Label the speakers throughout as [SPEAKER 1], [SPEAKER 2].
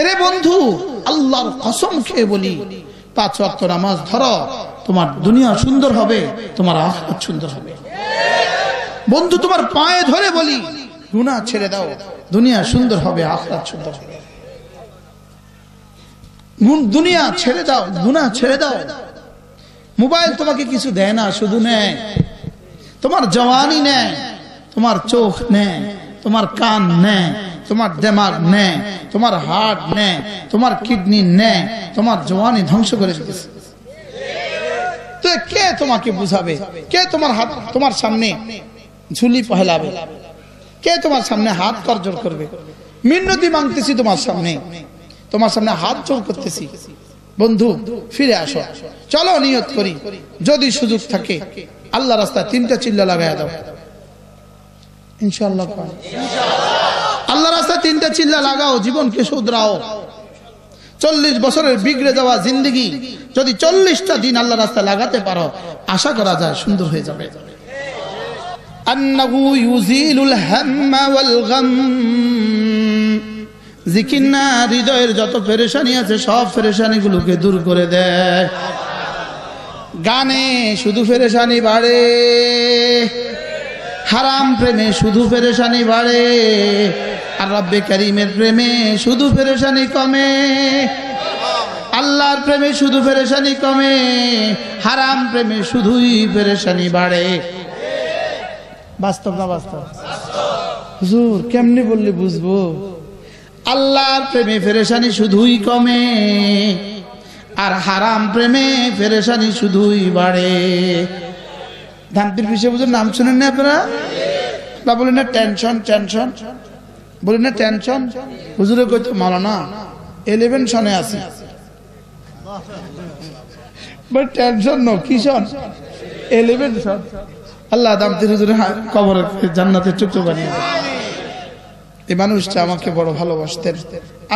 [SPEAKER 1] এরে বন্ধু, আল্লাহর কসম খেয়ে বলি, পাঁচ ওয়াক্ত নামাজ ধরো, তোমার দুনিয়া সুন্দর হবে, তোমার আখরাত সুন্দর হবে। বন্ধু, তোমার পায়ে ধরে বলি গুনাহ ছেড়ে দাও, দুনিয়া সুন্দর হবে, আখরাত সুন্দর হবে। দুনিয়া ছেড়ে দাও গুনাহ ছেড়ে দাও। মোবাইল তোমাকে কিছু দেয় না, শুধু নেয়। তোমার জওয়ানি নেয়, তোমার চোখ নেয়, তোমার কান নেয়। তোমার দেমাগ নেয় তোমার হার্ট নেয় তোমার কিডনি নেয় তোমার জওয়ানি ধ্বংস করে দিতেছে। তো কে তোমাকে বুঝাবে? কে তোমার হাত, তোমার সামনে ঝুলি পহেলাবে? কে তোমার সামনে হাত করজোর করবে? মিন্নতি মাংতেছি তোমার সামনে। তোমার সামনে হাত জোর করতেছি। বন্ধু, ফিরে আসো। চলো নিয়ত করি। যদি সুযোগ থাকে, আল্লাহ রাস্তায় তিনটা চিল্লা লাগাই দাও। ইনশাআল্লাহ পারো। আল্লাহ রাস্তায় তিনটা চিল্লা লাগাও, জীবনকে শুধরাও। চল্লিশ বছরের বিগড়ে যাওয়া জিন্দগি, যদি চল্লিশটা দিন আল্লাহ রাস্তায় লাগাতে পারো, আশা করা যায় সুন্দর হয়ে যাবে। হৃদয়ের যত পেরেশানি আছে, সব পেরেশানি গুলোকে দূর করে দেয়। গানে শুধু পেরেশানি বাড়ে। হারাম প্রেমে শুধু ফেরেশানি বাড়ে। আর রব্বে করিমের প্রেমে শুধু ফেরেশানি কমে। আল্লাহর প্রেমে শুধু ফেরেশানি কমে, হারাম প্রেমে শুধুই ফেরেশানি বাড়ে। বাস্তব না বাস্তব? হুজুর, কেমনি বললে বুঝব? আল্লাহর প্রেমে ফেরেশানি শুধুই কমে, আর হারাম প্রেমে ফেরেশানি শুধুই বাড়ে। ধানতির পিছিয়ে বুঝুন, নাম শুনেন না আপনারা বলেন না, টেনশন টেনশন। বলেন না টেনশন হুজুরে কইতো মালানা এলেভেন সনে আছে। বাট টেনশন নো, কি সন? এলেভেন সন। আল্লাহ দামতির হুজুরে কবরের জান্নাতের চুক্ত বানিয়ে। এই মানুষটা আমাকে বড় ভালোবাসতেন,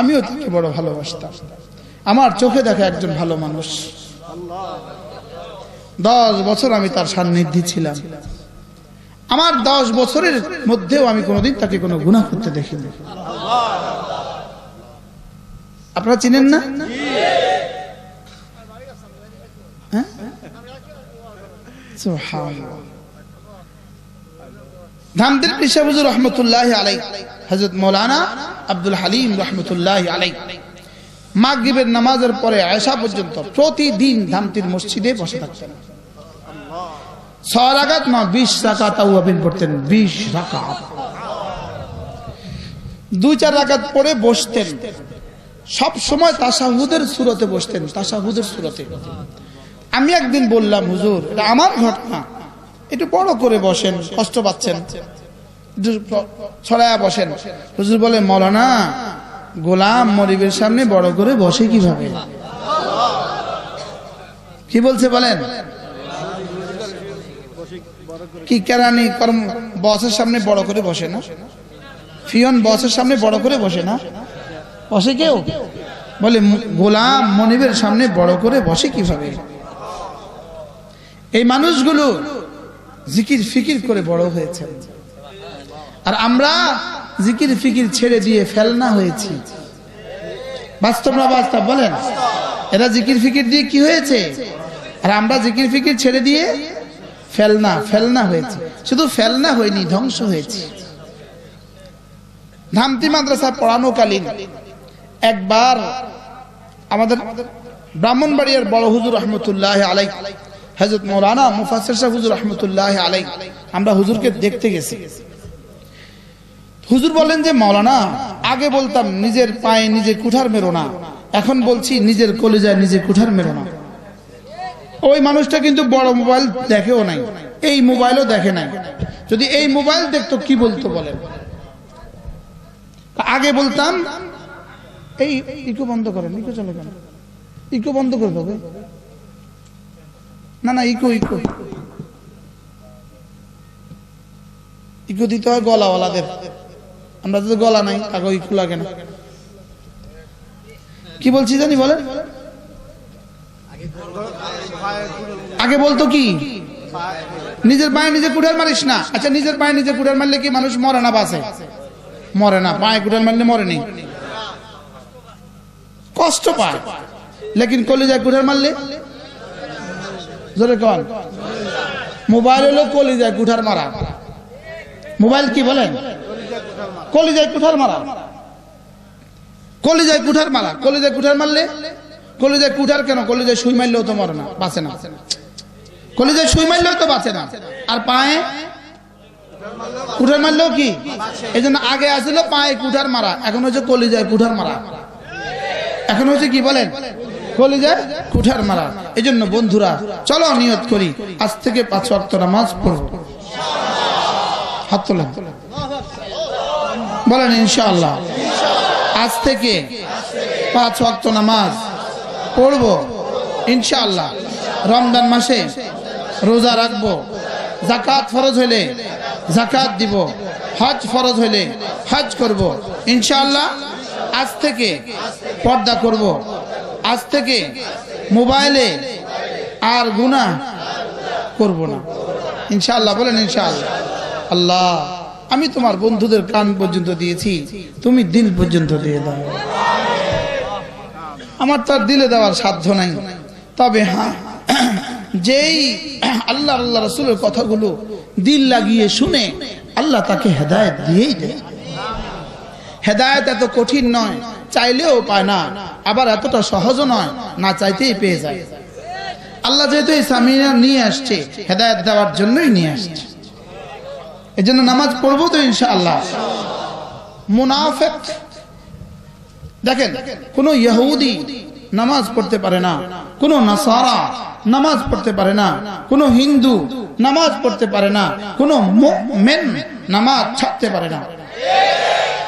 [SPEAKER 1] আমিও তাকে বড় ভালোবাসতাম। আমার চোখে দেখা একজন ভালো মানুষ। দশ বছর আমি তার সান্নিধ্যে ছিলাম। আমার দশ বছরের মধ্যেও আমি কোনোদিন তাকে কোনো গুণা করতে দেখিনি। আপনারা চিনেন না? হ্যাঁ? আলাই মৌলানা আব্দুল হালিম আলাই নামাজের পরে আয়সা পর্যন্ত প্রতিদিন ধামতির মসজিদে বসে থাকতেন। ছয় রাকাত না, বিশ রাকাত আউয়াবিন পড়তেন বিশ রাকাত। দুই, চার রাকাত পড়ে বসতেন। সব সময় তাসাহুদের সুরতে বসতেন, তাসাহুদের সুরতে। আমি একদিন বললাম, হুজুর, এটা আমার ঘটনা। একটু বড় করে বসেন, কষ্ট পাচ্ছেন। ছড়ায়া বসেন। হুজুর বলে, মৌলানা, গোলাম মরিবের সামনে বড় করে বসে কীভাবে? কি বলছে বলেন? কি কেরানি কর্ম, বসের সামনে বড় করে বসে না? ফিয়ন বসের সামনে বড় করে বসে না? বসে কেউ? বলে গোলাম মনিবের সামনে বড় করে বসে কীভাবে? এই মানুষগুলো জিকির ফিকির করে বড় হয়েছে আর আমরা জিকির ফিকির ছেড়ে দিয়ে ফেলনা হয়েছি। বাস্তব না বাস্তব, বলেন? এরা জিকির ফিকির দিয়ে কি হয়েছে? আর আমরা জিকির ফিকির ছেড়ে দিয়ে ফেলনা ফেলনা হয়েছে। শুধু ফেলনা হয়নি, ধ্বংস হয়েছে। ধামতি মাদ্রাসা পড়ানোকালীন একবার আমাদের ব্রাহ্মণবাড়িয়ার বড় হুজুর রহমতুল্লাহ আলাই হজরত মৌলানা মুফাসির সাহেব হুজুর রহমতুল্লাহ আলাই আমরা হুজুরকে দেখতে গেছি। হুজুর বলেন যে, মৌলানা, আগে বলতাম নিজের পায়ে নিজে কুঠার মেরো না। এখন বলছি নিজের কলেজায় নিজে কুঠার মেরো না। ওই মানুষটা কিন্তু বড় মোবাইল দেখেও নাই। এই মোবাইলও দেখে নাই। যদি এই মোবাইল দেখতো, কি বলতো বলেন আগে বলতাম, এই ইকো বন্ধ করেন ইকো চলে কেন ইকো বন্ধ করে দেবে না না, ইকো ইকো। ইকো দিতে হয় গলাওয়ালাদের। আমরা তো গলা নাই আগে ইকো লাগে না। কি বলছি জানি বলেন আগে বলতো কি? নিজের পায়ে নিজে কুড়াল মারিস না। আচ্ছা নিজের পায়ে নিজে কুড়াল মারলে কি মানুষ মরে না বাসে মরে না, পায়ে কুড়াল মারলে মরে নেই কষ্ট পায়। লেকিন কলিজায় কুঠার মারলে? জোরে কন। মোবাইল হলো কলিজায় কুঠার মারা। মোবাইল কি বলেন? কলিজায় কুঠার মারা। কলিজায় কুঠার মারা। কলিজায় কুঠার মারলে? কলিজায় কুঠার কেন? কলিজায় সুই মারলেও তো মরে না, বাঁচে না। কলিজায় সুই মারলেও তো বাঁচে না। আর পায়ে? কুঠার মারলেও কি? এই জন্য আগে আসছিল পায়ে কুঠার মারা, এখন হচ্ছে কলিজায় কুঠার মারা। এখন হচ্ছে কি বলেন? কলিজায় কুঠার মারা। এই জন্য বন্ধুরা, চলো করি, আজ থেকে পাঁচ তোলেন। বলেন ইনশাআল্লাহ। আজ থেকে পাঁচ নামাজ পড়ব, ইনশাআল্লাহ। রমজান মাসে রোজা রাখব জাকাত ফরজ হইলে জাকাত দিব, হজ ফরজ হইলে হজ করব, ইনশাআল্লাহ। আজ থেকে পর্দা করব, আজ থেকে মোবাইলে আর গুনাহ করব না। ইনশাআল্লাহ, বলেন ইনশাআল্লাহ। আল্লাহ, আমি তোমার বন্ধুদের কান পর্যন্ত দিয়েছি, তুমি দিল পর্যন্ত দিয়ে দাও। আমার তো আর দিলে দেওয়ার সাধ্য নাই। তবে হ্যাঁ যেই আল্লাহ আল্লাহ রসুলের কথাগুলো দিল লাগিয়ে শুনে আল্লাহ তাকে হেদায়ত দিয়েই দেয়। হেদায়ত এত কঠিন নয়, চাইলেও পায় না, আবার এতটা সহজও নয়, না চাইতেই পেয়ে যায়। আল্লাহ যেহেতু এই সামিনা নিয়ে আসছে, হেদায়ত দেওয়ার জন্যই নিয়ে আসছে। এই জন্য নামাজ পড়ব তো ইনশাআল্লাহ। মুনাফেক দেখেন, কোন ইহুদি নামাজ পড়তে পারে না, কোন নাসারা নামাজ পড়তে পারে না, কোন হিন্দু নামাজ পড়তে পারে না, কোন মেন নামাজ ছাড়তে পারে না।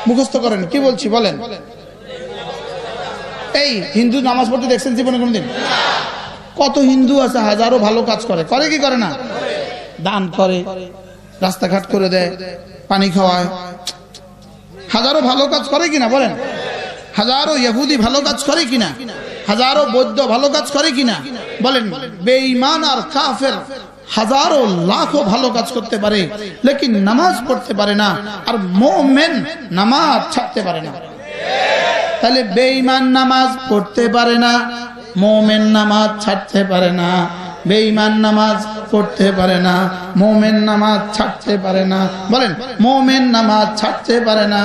[SPEAKER 1] মুখস্থ করেন, কি বলছি বলেন? এই হিন্দু নামাজ পড়তে দেখছেন জীবনে কোনদিন? কত হিন্দু আছে, হাজারো ভালো কাজ করে। করে কি করে না? দান করে, রাস্তাঘাট করে দেয়, পানি খাওয়ায়। হাজারো ভালো কাজ করে কিনা বলেন? হাজারো ইহুদি ভালো কাজ করে কিনা? হাজারো বৈদ্য ভালো কাজ করে কিনা? বলেন, বেঈমান আর কাফের হাজারো লাখো ভালো কাজ করতে পারে, লেকিন নামাজ পড়তে পারে না, আর মোমেন নামাজ ছাড়তে পারে না। তাহলে বেঈমান নামাজ পড়তে পারে না, মোমেন নামাজ ছাড়তে পারে না। বেঈমান নামাজ পড়তে পারে না, মোমেন নামাজ ছাড়তে পারে না। বলেন, মোমেন নামাজ ছাড়তে পারে না,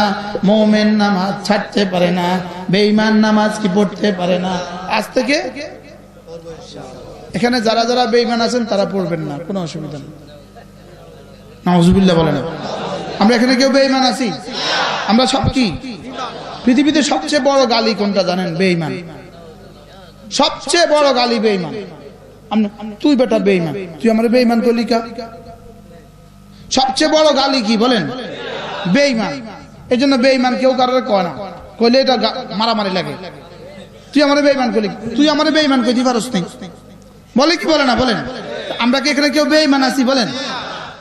[SPEAKER 1] মোমেন নামাজ ছাড়তে পারে না, বেঈমান নামাজ কি পড়তে পারে না? আজ থেকে এখানে যারা যারা বেঈমান আছেন, তারা পড়বেন না, কোনো অসুবিধা নেই। নাউজুবিল্লাহ বলেন। আমরা এখানে কেউ বেঈমান আছি? আমরা সব কি? পৃথিবীতে সবচেয়ে বড় গালি কোনটা জানেন? বেঈমান। সবচেয়ে বড় গালি বেঈমান। তুই বেটা বেইমান তুই আমার বেঈমান করলি কা সবচেয়ে বড় গালি কি বলেন? বেঈমান। এই জন্য বেইমান কেউ কারোর কয় না। কইলে এটা মারামারি লাগে। তুই আমার বেইমান করলি তুই আমার বেঈমান কইতে পারস নি। বলে কি বলে না? বলেন। আমরা কি এখানে কেউ বেঈমান আছি? বলেন।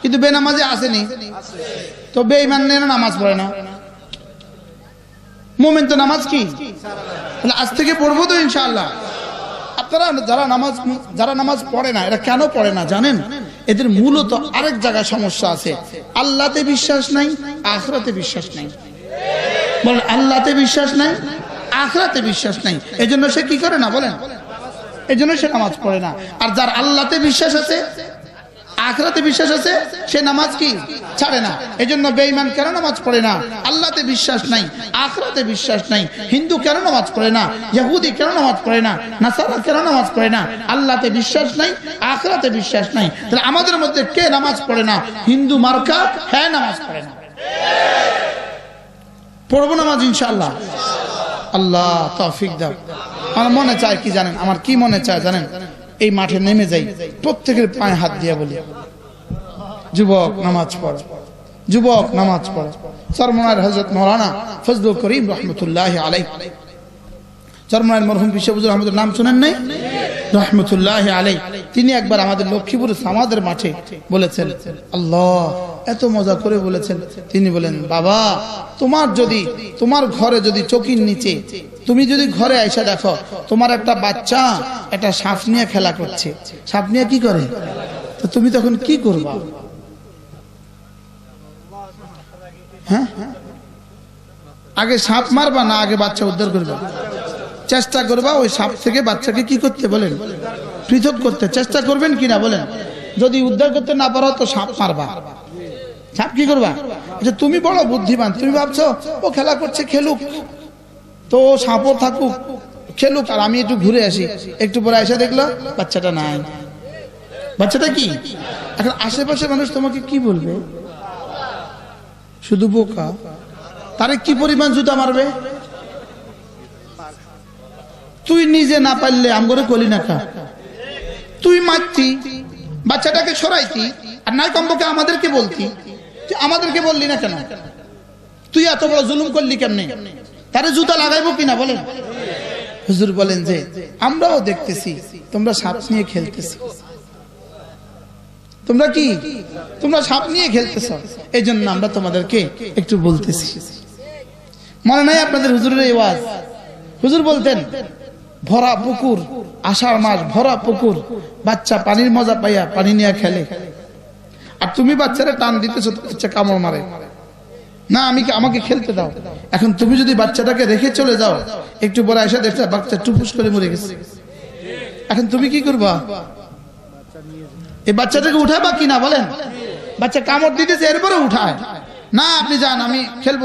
[SPEAKER 1] কিন্তু বেনামাজে আসেনি। তো বেঈমান নেই না, নামাজ পড়ে না। মোমেন তো নামাজ কি? আজ থেকে পড়ব তো ইনশাআল্লাহ। আপনারা যারা নামাজ যারা নামাজ পড়ে না, এরা কেন পড়ে না জানেন? এদের মূলত আরেক জায়গায় সমস্যা আছে। আল্লাহতে বিশ্বাস নাই, আখরাতে বিশ্বাস নাই। বলেন, আল্লাহতে বিশ্বাস নাই, আখরাতে বিশ্বাস নাই। এজন্য সে কি করে না বলেন? এজন্য সে নামাজ পড়ে না। আর যার আল্লাহতে বিশ্বাস আছে আখরাতে বিশ্বাস আছে? সে নামাজ কি? ছাড়ে না। এজন্য বেঈমান কেন নামাজ পড়ে না? আল্লাহতে বিশ্বাস নাই, আখরাতে বিশ্বাস নাই। হিন্দু কেন নামাজ পড়ে না? ইহুদি কেন নামাজ পড়ে না? নাসারা কেন নামাজ পড়ে না? আল্লাহতে বিশ্বাস নাই, আখরাতে বিশ্বাস নাই। তাহলে আমাদের মধ্যে কে নামাজ পড়ে না? হিন্দু মার্কা? হ্যাঁ নামাজ পড়ে না। পড়ব নামাজ ইনশাআল্লাহ। আল্লাহ তৌফিক দাও। আমার মনে চায় কি জানেন? আমার কি মনে চায় জানেন? এই মাঠে নেমে যাই, প্রত্যেকের পায়ে হাত দিয়া বলি, যুবক, নামাজ পড়, যুবক, নামাজ পড়। সরমনার হজরত মৌলানা ফজলুল করিম রহমতুল্লাহ আলাই চরমনার মরহুম বিশ্ববুজুর আহমদের নাম শোনেন নাই? রহমতুল্লাহ আলাই তিনি একবার আমাদের লক্ষ্মীপুর সামাদের মাঠে বলেছেন, আল্লাহ এত মজা করে বলেছেন। তিনি বলেন, বাবা, তোমার যদি, তোমার ঘরে যদি চকির নিচে, তুমি যদি ঘরে এসে দেখো, তোমার একটা বাচ্চা একটা সাপ নিয়ে খেলা করছে। সাপ নিয়ে কি করে? তো তুমি তখন কি করবা? হ্যাঁ? আগে সাপ মারবা না আগে বাচ্চা উদ্ধার করবা? চেষ্টা করবা ওই সাপ থেকে বাচ্চাকে কি করতে বলেন? পৃথক করতে। চেষ্টা করবেন কিনা বলেন? যদি উদ্ধার করতে না পারো তো সাপ মারবা। সাপ কি করবা? যে তুমি বড় বুদ্ধিমান তুমি ভাবছ ও খেলা করছে খেলুক। তো ও সাপও থাকুক খেলুক আর আমি একটু ঘুরে আসি। একটু পরে এসে দেখল বাচ্চাটা নাই। বাচ্চাটা কি? এখন আশেপাশে মানুষ তোমাকে কি বলবে? শুধু বোকা। তারে কি পরিমাণ জুতা মারবে? তুই নিজে না পারলে আমগরে কলি না খা। তুই মারতি বাচ্চাটাকে সরাইতি আর নাই কমপক্ষে আমাদেরকে বলতি। আমাদেরকে বললি না কেন? তুই এত বড় জুলুম করলি কেমনে? তারে জুতা লাগাইবো কিনা বলেন? হুজুর বলেন যে, আমরাও দেখতেছি, তোমরা সাপ নিয়ে খেলতেছি। তোমরা কি? তোমরা সাপ নিয়ে খেলতেছ। এই জন্য আমরা তোমাদেরকে একটু বলতেছি। মনে নাই আপনাদের হুজুরের এই ওয়াজ? হুজুর বলতেন, ভরা পুকুর, আষাঢ় মাস, ভরা পুকুর, বাচ্চা পানির মজা পাইয়া পানি নিয়ে খেলে। আর তুমি বাচ্চারা টান দিতেছো বাচ্চা কামড় মারে। না, আমি আমাকে খেলতে দাও। এখন তুমি যদি বাচ্চাটাকে রেখে চলে যাও, একটু পরে এসে দেখতে বাচ্চা টুপুস করে মরে গেছে। এখন তুমি কি করবা? এই বাচ্চাটাকে উঠাবা কি না, বলেন? বাচ্চা কামড় দিতেছে এরপরে উঠায়। না, আপনি যান, আমি খেলব।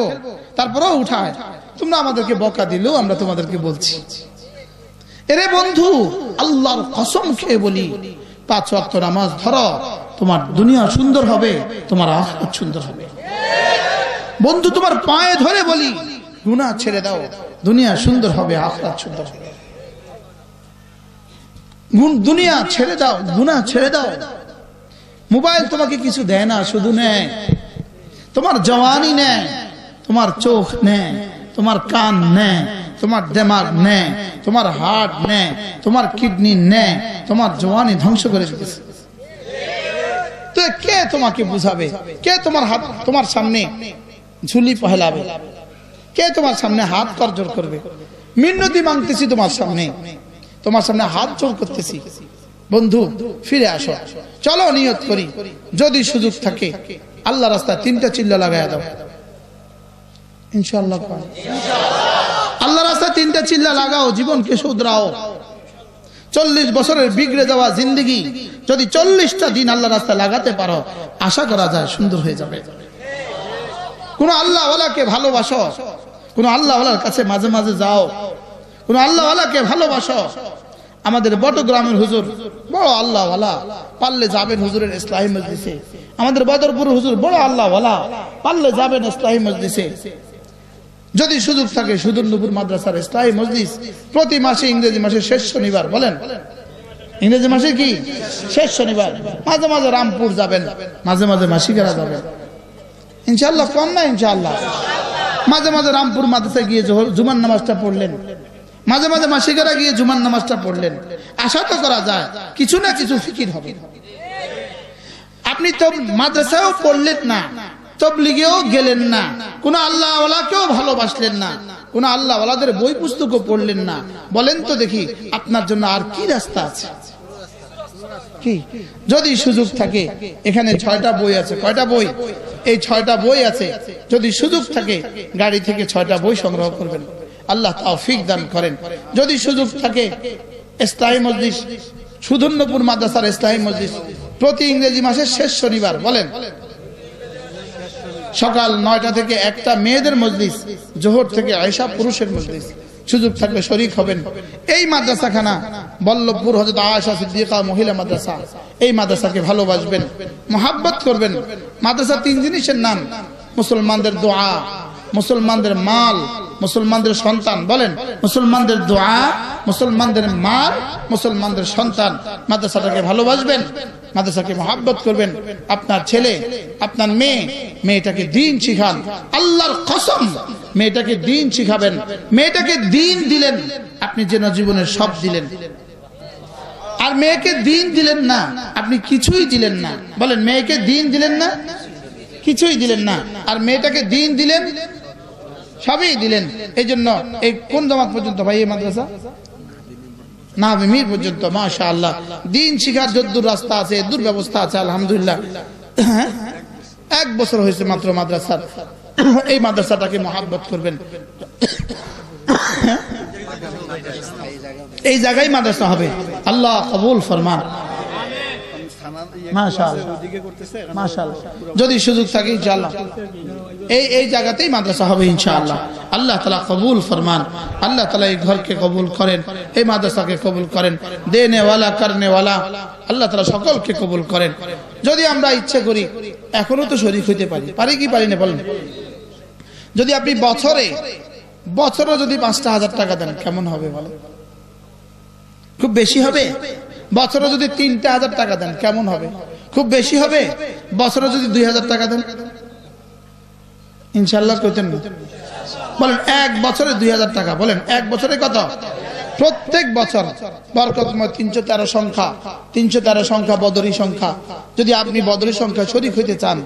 [SPEAKER 1] তারপরেও উঠায়। তোমরা আমাদেরকে বকা দিলেও আমরা তোমাদেরকে বলছি। এরে বন্ধু, আল্লাহর কসম খেয়ে বলি, পাঁচ ওয়াক্ত নামাজ ধরো। তোমার দুনিয়া সুন্দর হবে, তোমার আখরাত সুন্দর হবে। বন্ধু, তোমার পায়ে ধরে বলি, গুনাহ ছেড়ে দাও। দুনিয়া সুন্দর হবে, আখরাত সুন্দর হবে। গুণ- দুনিয়া ছেড়ে দাও, গুনাহ ছেড়ে দাও। মোবাইল তোমাকে কিছু দেয় না, শুধু নেয়। তোমার জওয়ানি নেয়, তোমার চোখ নেয়, তোমার কান নেয়, তোমার দেমাগ নেয়, তোমার হার্ট নেয়, তোমার কিডনি নেয়, তোমার জওয়ানি ধ্বংস করে দিতেছে তো কে তোমাকে বুঝাবে? কে তোমার হাত তোমার সামনে ঝুলি পহেলাবে? কে তোমার সামনে হাত করজোর করবে? মিন্নতি মাংতেছি তোমার সামনে। তোমার সামনে হাত জোর করতেছি। বন্ধু, ফিরে আসো। চলো নিয়ত করি। যদি সুযোগ থাকে, আল্লাহ রাস্তা তিনটা চিল্লা লাগাই দাও। ইনশাল্লাহ আল্লাহ রাস্তায় তিনটা চিল্লা লাগাও, জীবনকে শুধরাও। চল্লিশ বছরের বিগড়ে যাওয়া জিন্দগি, যদি চল্লিশটা দিন আল্লাহ রাস্তায় লাগাতে পারো, আশা করা যায় সুন্দর হয়ে যাবে। কোন আল্লাহওয়ালাকে ভালোবাসো, কোন আল্লাহওয়ালার কাছে মাঝে মাঝে যাও, কোন আল্লাহওয়ালাকে ভালোবাসো। আমাদের বটগ্রামের হুজুর বড় আল্লাহওয়ালা, পারলে যাবেন হুজুরের ইসলাহী মজলিসে। আমাদের বদরপুর হুজুর বড় আল্লাহওয়ালা, পারলে যাবেন ইসলাহী মজলিসে। যদি সুযোগ থাকে সুদুর্নপুর মাদ্রাসার ইসলাহী মজলিস, প্রতি মাসে ইংরেজি মাসের শেষ শনিবার, বলেন। ইংরেজি মাসে কি? শেষ শনিবার। মাঝে মাঝে রামপুর যাবেন, মাঝে মাঝে মাসিকেরা যাবেন। ইনশাল্লাহ কম না ইনশাল্লাহ মাঝে মাঝে রামপুর মাদ্রাসায় গিয়ে জুমান নামাজটা পড়লেন। মাঝে মাঝে মাসিকেরা গিয়ে জুমান নামাজটা পড়লেন। আশা তো করা যায়, কিছু না কিছু ফিকির হবে। আপনি তো মাদ্রাসায়ও পড়লেন না। তবলিগেও গেলেন না। কোন আল্লাহওয়ালাকেও ভালোবাসলেন না। কোন আল্লাহওয়ালাদের বই পুস্তকও পড়লেন না। বলেন তো দেখি, আপনার জন্য আর কি রাস্তা আছে? কি? যদি সুযোগ থাকে, এখানে ছয়টা বই আছে। কয়টা বই? এই ছয়টা বই আছে। যদি সুযোগ থাকে, গাড়ি থেকে ছয়টা বই সংগ্রহ করবেন। আল্লাহ তৌফিক দান করেন। যদি সুযোগ থাকে ইসলাহী মসজিদ সুধন্যপুর মাদ্রাসার ইসলাহী মসজিদ প্রতি ইংরেজি মাসের শেষ শনিবার, বলেন। সকাল নয়টা থেকে একটা মেয়েদের মজলিস, জোহর থেকে আয়সা পুরুষের মজলিস। সুযোগ থাকলে শরিক হবেন। এই মাদ্রাসাখানা, বল্লভপুর হজরত আয়সা সিদ্দিকা মহিলা মাদ্রাসা, এই মাদ্রাসাকে ভালোবাসবেন, মোহাব্বত করবেন। মাদ্রাসা তিন জিনিসের নাম, মুসলমানদের দোয়া, মুসলমানদের মাল মুসলমানদের সন্তান, বলেন। মুসলমানদের দোয়া, মুসলমানদের মাল মুসলমানদের সন্তান। মাদ্রাসাটাকে ভালোবাসবেন, মাদ্রাসাকে মহাব্বত করবেন। আপনার ছেলে, আপনার মেয়ে, মেয়েটাকে দিন শিখান। আল্লাহর কসম, মেয়েটাকে দিন শিখাবেন। মেয়েটাকে দিন দিলেন, আপনি যেন জীবনের সব দিলেন। আর মেয়েকে দিন দিলেন না, আপনি কিছুই দিলেন না। বলেন, মেয়েকে দিন দিলেন না, কিছুই দিলেন না। আর মেয়েটাকে দিন দিলেন সবই দিলেন। এই জন্য এই কোন জমাত পর্যন্ত ভাই এই মাদ্রাসা? না মির পর্যন্ত মাশা আল্লাহ দিন শিখার যদ্দুর রাস্তা আছে দূর ব্যবস্থা আছে, আলহামদুলিল্লাহ। হ্যাঁ? এক বছর হয়েছে মাত্র মাদ্রাসার। এই মাদ্রাসাটাকে মহাব্বত করবেন। এই জায়গায় মাদ্রাসা হবে। আল্লাহ কবুল ফরমান। যদি সুযোগ থাকে, ইনশাআল্লাহ। এই এই জায়গাতেই মাদ্রাসা হবে, ইনশাআল্লাহ। আল্লাহ তালা কবুল ফরমান। আল্লাহ তালা এই ঘরকে কবুল করেন, এই মাদ্রাসাকে কবুল করেন। দেনেওয়ালা, করনেওয়ালা, আল্লাহ তালা সকলকে কবুল করেন। যদি আমরা ইচ্ছে করি, এখনও তো শরীর হইতে পারি। পারি কি পারি না, বলেন? যদি আপনি বছরে বছরে যদি পাঁচটা হাজার টাকা দেন, কেমন হবে বলে খুব বেশি হবে? বছরে যদি তিনটা হাজার টাকা দেন, কেমন হবে? খুব বেশি হবে? বছরে যদি দুই হাজার টাকা দেন? ইনশাল্লাহ করতেন না। বলেন, এক বছরে দুই হাজার টাকা। বলেন, এক বছরে কত? প্রত্যেক বছর বরকতময় তিনশো তেরো সংখ্যা, তিনশো তেরো সংখ্যা বদরি সংখ্যা। যদি আপনি বদরি সংখ্যা শরিক হইতে চান